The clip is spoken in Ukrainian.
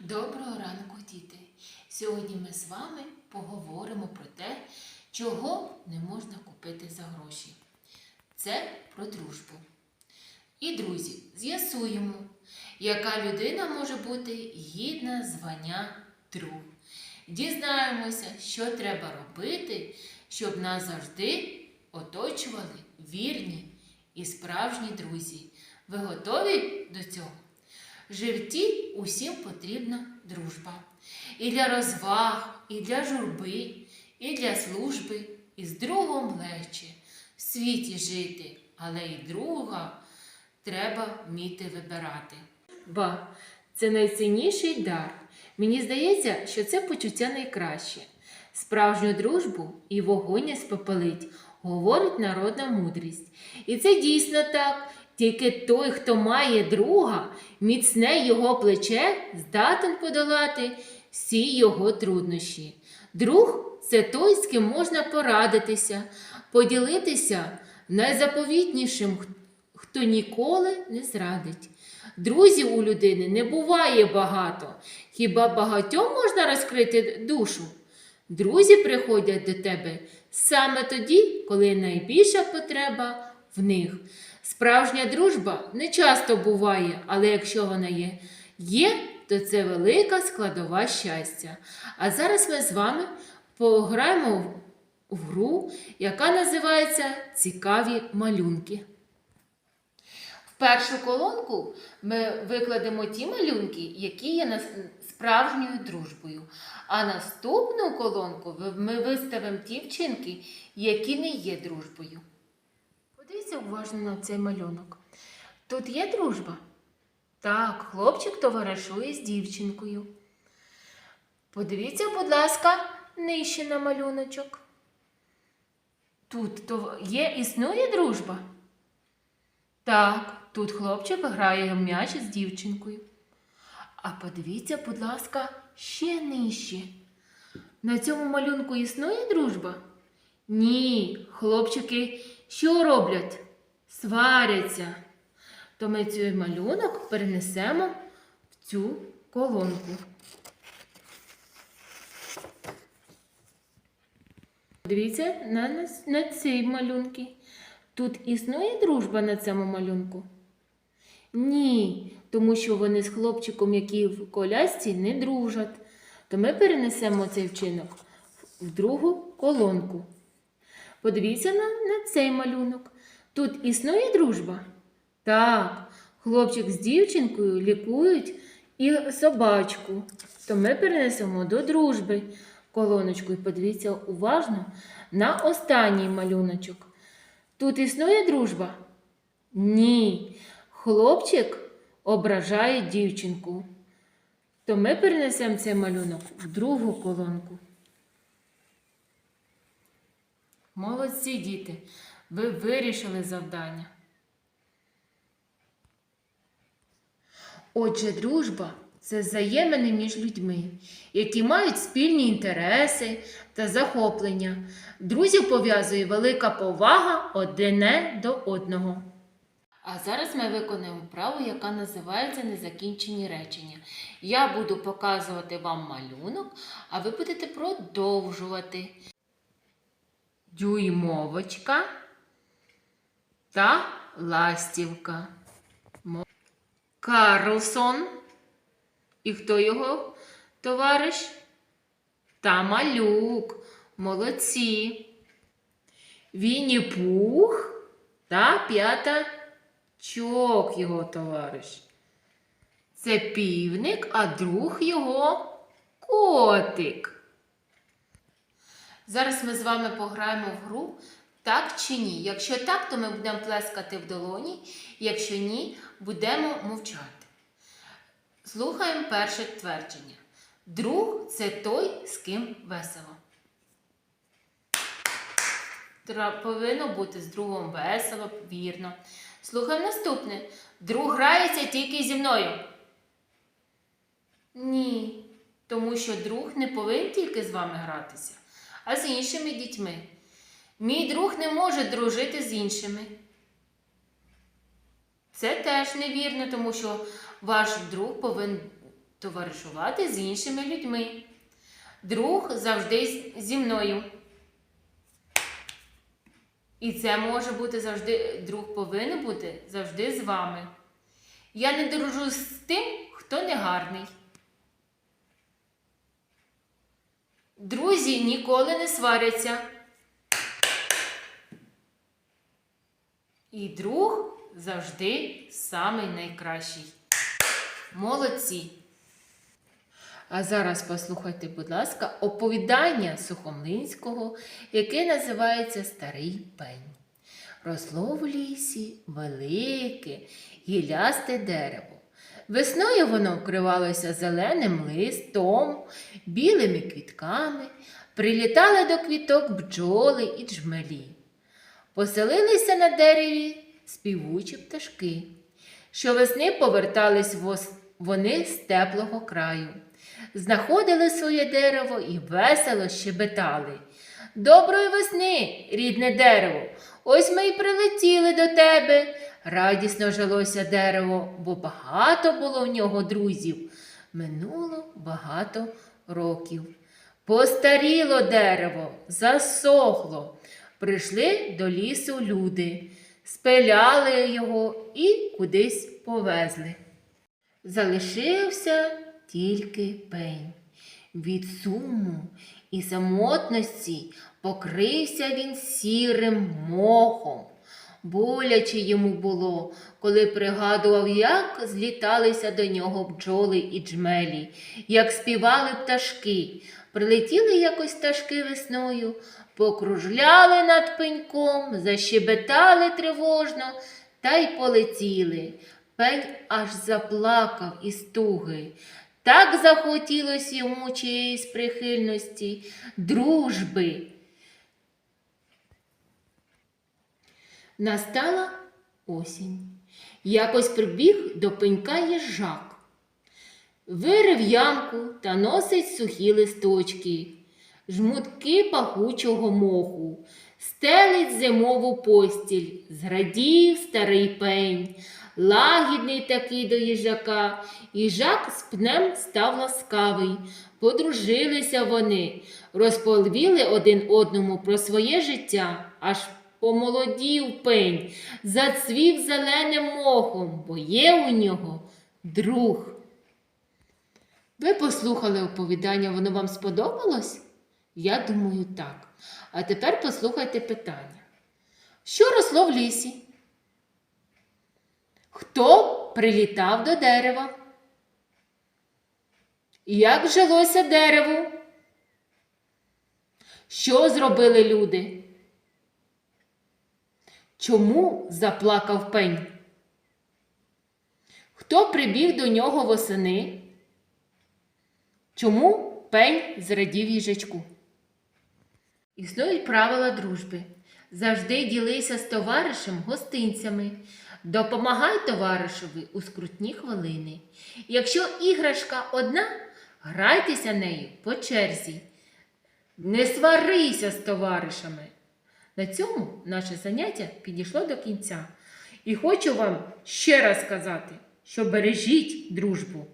Доброго ранку, діти! Сьогодні ми з вами поговоримо про те, чого не можна купити за гроші. Це про дружбу. І, друзі, з'ясуємо, яка людина може бути гідна звання друг. Дізнаємося, що треба робити, щоб нас завжди оточували вірні і справжні друзі. Ви готові до цього? В житті усім потрібна дружба. І для розваг, і для журби, і для служби, і з другом легче в світі жити, але і друга треба вміти вибирати. Ба, це найцінніший дар. Мені здається, що це почуття найкраще. Справжню дружбу і вогонь не спопелить, говорить народна мудрість. І це дійсно так. Тільки той, хто має друга, міцне його плече, здатен подолати всі його труднощі. Друг це той, з ким можна порадитися, поділитися найзаповітнішим, хто ніколи не зрадить. Друзів у людини не буває багато. Хіба багатьом можна розкрити душу? Друзі приходять до тебе саме тоді, коли найбільша потреба в них. Справжня дружба не часто буває, але якщо вона є, є, то це велика складова щастя. А зараз ми з вами пограємо в гру, яка називається Цікаві малюнки. В першу колонку ми викладемо ті малюнки, які є справжньою дружбою. А наступну колонку ми виставимо ті вчинки, які не є дружбою. Подивіться уважно на цей малюнок. Тут є дружба? Так, хлопчик товаришує з дівчинкою. Подивіться, будь ласка, нижче на малюночок. Тут то є, існує дружба? Так, тут хлопчик грає м'яч з дівчинкою. А подивіться, будь ласка, ще нижче. На цьому малюнку існує дружба? Ні, хлопчики що роблять? Сваряться. То ми цей малюнок перенесемо в цю колонку. Дивіться на, на, на ці малюнки. Тут існує дружба на цьому малюнку? Ні, тому що вони з хлопчиком, який в колясці, не дружать. То ми перенесемо цей вчинок в другу колонку. Подивіться на, на цей малюнок. Тут існує дружба? Так, хлопчик з дівчинкою лікують і собачку. То ми перенесемо до дружби колоночку і подивіться уважно на останній малюночок. Тут існує дружба? Ні. Хлопчик ображає дівчинку. То ми перенесемо цей малюнок в другу колонку. Молодці діти, ви вирішили завдання. Отже, дружба це взаємини між людьми, які мають спільні інтереси та захоплення. Друзів пов'язує велика повага одне до одного. А зараз ми виконуємо вправу, яка називається незакінчені речення. Я буду показувати вам малюнок, а ви будете продовжувати. Дюймовочка та ластівка. Карлсон. І хто його товариш? Та малюк. Молодці. Вінні Пух та п'ятачок його товариш. Це півник, а друг його котик. Зараз ми з вами пограємо в гру так чи ні. Якщо так, то ми будемо плескати в долоні, якщо ні, будемо мовчати. Слухаємо перше твердження. Друг це той, з ким весело. Повинно бути з другом весело, вірно. Слухаємо наступне. Друг грається тільки зі мною. Ні, тому що друг не повинен тільки з вами гратися, а з іншими дітьми. Мій друг не може дружити з іншими. Це теж невірно, тому що ваш друг повинен товаришувати з іншими людьми. Друг завжди зі мною. І це може бути завжди, друг повинен бути завжди з вами. Я не дружу з тим, хто не гарний. Друзі ніколи не сваряться. І друг завжди самий найкращий. Молодці. А зараз послухайте, будь ласка, оповідання Сухомлинського, яке називається Старий пень. Росло в лісі велике, гілясте дерево. Весною воно вкривалося зеленим листом, білими квітками, прилітали до квіток бджоли і джмелі. Поселилися на дереві співучі пташки. Щовесни повертались вони з теплого краю, знаходили своє дерево і весело щебетали. Доброї весни, рідне дерево! Ось ми й прилетіли до тебе. Радісно жилося дерево, бо багато було в нього друзів. Минуло багато років. Постаріло дерево, засохло. Прийшли до лісу люди, спиляли його і кудись повезли. Залишився тільки пень. Від суму і самотності покрився він сірим мохом. Боляче йому було, коли пригадував, як зліталися до нього бджоли і джмелі, як співали пташки. Прилетіли якось пташки весною, покружляли над пеньком, защебетали тривожно та й полетіли. Пень аж заплакав із туги. Так захотілось йому чиєїсь прихильності, дружби. Настала осінь. Якось прибіг до пенька їжак. Вирив ямку та носить сухі листочки, жмутки пахучого моху, стелить зимову постіль, зрадів старий пень, лагідний такий до їжака. Їжак з пнем став ласкавий. Подружилися вони, розповіли один одному про своє життя, аж помолодів пень, зацвів зеленим мохом, бо є у нього друг. Ви послухали оповідання, воно вам сподобалось? Я думаю, так. А тепер послухайте питання. Що росло в лісі? Хто прилітав до дерева? Як жилося дереву? Що зробили люди? Чому заплакав пень? Хто прибіг до нього восени? Чому пень зрадів їжачку? Існують правила дружби. Завжди ділися з товаришем гостинцями. Допомагай товаришеві у скрутні хвилини. Якщо іграшка одна, грайтеся нею по черзі. Не сварися з товаришами. На цьому наше заняття підійшло до кінця. І хочу вам ще раз сказати, що бережіть дружбу.